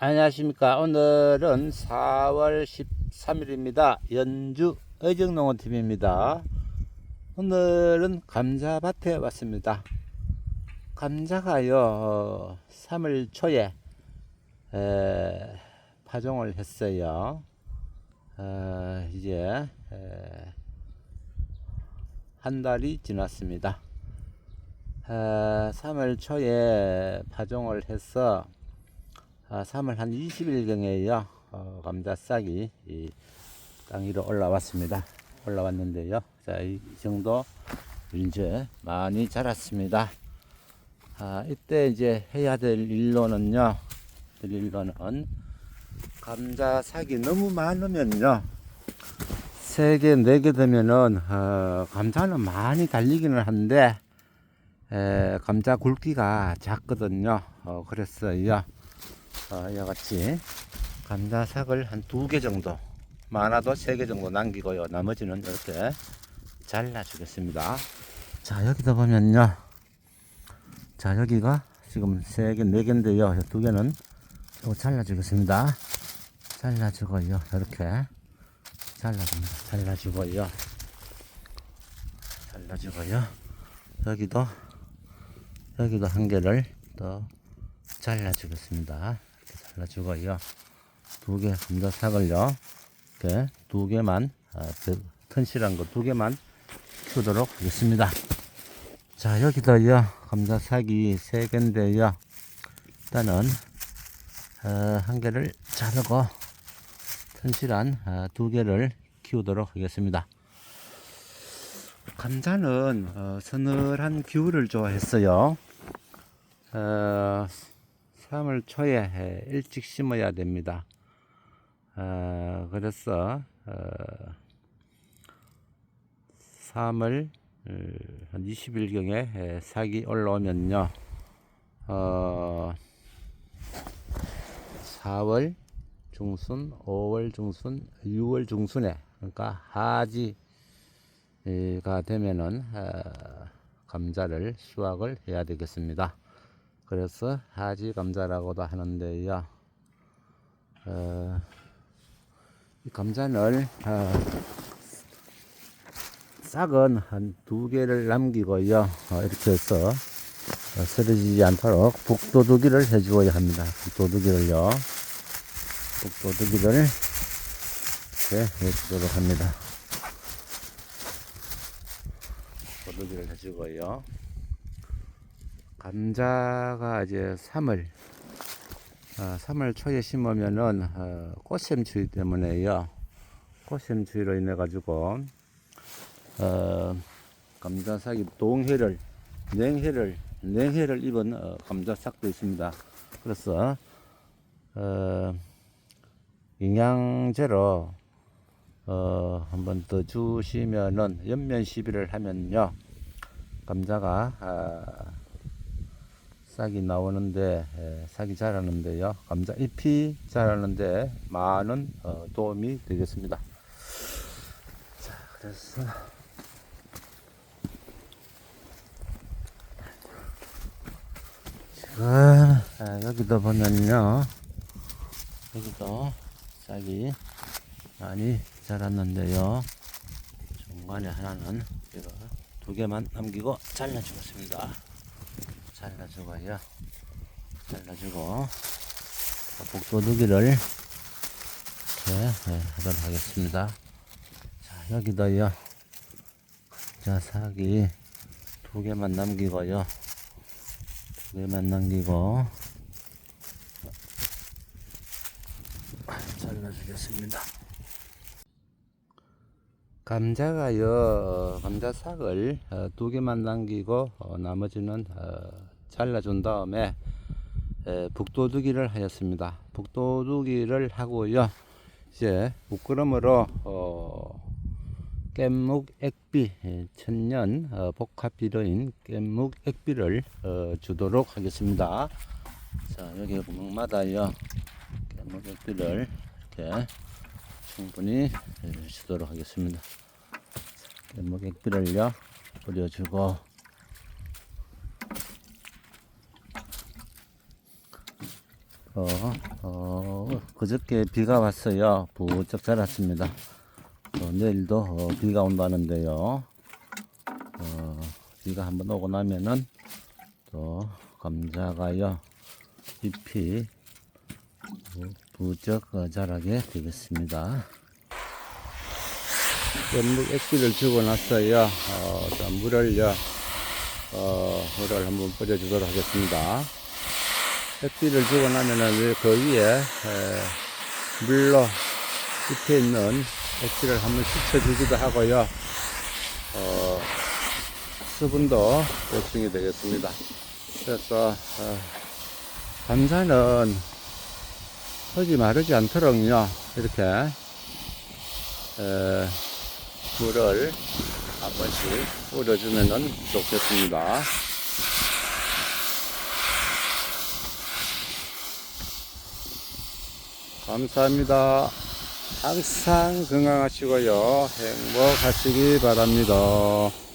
안녕하십니까. 오늘은 4월 13일입니다. 연주 의정농원팀입니다. 오늘은 감자밭에 왔습니다. 감자가요, 어, 3월 초에 에, 파종을 했어요. 어, 이제 에, 한 달이 지났습니다. 어, 3월 초에 파종을 해서 아, 3월 한 20일경에요. 어, 감자 싹이 이 땅 위로 올라왔습니다. 올라왔는데요. 자, 이 정도 이제 많이 자랐습니다. 아, 이때 이제 해야 될 일로는요. 될 일로는 감자 싹이 너무 많으면요. 세 개, 네개 되면은 어, 감자는 많이 달리기는 한데 에, 감자 굵기가 작거든요. 어, 그랬어요. 어, 이와 같이 감자삭을 한 두 개 정도 많아도 세 개 정도 남기고요. 나머지는 이렇게 잘라 주겠습니다. 자 여기다 보면요. 자 여기가 지금 세 개 네 개인데요. 두 개는 또 잘라 주겠습니다. 잘라 주고요. 이렇게 잘라 줍니다. 잘라 주고요. 잘라 주고요. 여기도 여기도 한 개를 또 잘라 주겠습니다 잘라주고요. 두 개 감자 삭을요. 이렇게 두 개만 아, 그 튼실한 거 두 개만 키우도록 하겠습니다. 자 여기도요 감자 삭이 세 개인데요. 일단은 어, 한 개를 자르고 튼실한 어, 두 개를 키우도록 하겠습니다. 감자는 어, 서늘한 기후를 좋아했어요. 어, 3월 초에 에, 일찍 심어야 됩니다. 어, 그래서 어, 3월 어, 한 20일경에 사기 올라오면요. 어, 4월 중순, 5월 중순, 6월 중순에 그러니까 하지가 되면은 어, 감자를 수확을 해야 되겠습니다. 그래서 하지 감자라고도 하는데요. 어, 이 감자를 어, 싹은 한 두 개를 남기고요. 어, 이렇게 해서 어, 쓰러지지 않도록 북도두기를 해주어야 합니다. 북도두기를요. 북도두기를 이렇게 해주도록 합니다. 북도두기를 해주고요. 감자가 이제 3월, 어, 3월 초에 심으면은, 어, 꽃샘추위 때문에요. 꽃샘추위로 인해 가지고, 어, 감자삭이 동해를, 냉해를, 냉해를 입은 어, 감자삭도 있습니다. 그래서, 어, 영양제로, 어, 한번 더 주시면은, 연면 시비를 하면요. 감자가, 아, 싹이 나오는데 에, 싹이 자라는데요. 감자 잎이 자라는데 많은 어, 도움이 되겠습니다. 자 그래서 지금 아, 여기도 보면요. 여기도 싹이 많이 자랐는데요. 중간에 하나는 제가 두 개만 남기고 잘라 주겠습니다 잘라주고요. 잘라주고 복도두기를 이렇게 네, 하도록 하겠습니다. 자 여기도요. 자 사기 두 개만 남기고요. 두 개만 남기고 잘라주겠습니다. 감자가요 감자삭을 어, 두 개만 남기고 어, 나머지는 어, 잘라준 다음에 에, 북도두기를 하였습니다. 북도두기를 하고요. 이제 묶그름으로 어, 깻묵 액비 예, 천년 어, 복합 비료인 깻묵 액비를 어, 주도록 하겠습니다. 자 여기 구멍마다요 깻묵 액비를 이렇게 충분히 주도록 하겠습니다. 깻목액비를요 뿌려주고 어, 어, 그저께 비가 왔어요. 부쩍 자랐습니다. 어, 내일도 어, 비가 온다는데요. 어, 비가 한번 오고 나면은 또 감자가요 잎이 부- 부쩍 어, 자라게 되겠습니다. 연묵 액기를 주고 났어요. 어, 자, 물을요, 어, 물을 한번 뿌려주도록 하겠습니다. 액기를 주고 나면은 그 위에 에, 물로 잎에 있는 액기를 한번 씻어주기도 하고요. 어, 수분도 보충이 되겠습니다. 그래서 어, 감자는 흙이 마르지 않도록요 이렇게 에, 물을 한 번씩 뿌려주면 좋겠습니다. 감사합니다. 항상 건강하시고요. 행복하시기 바랍니다.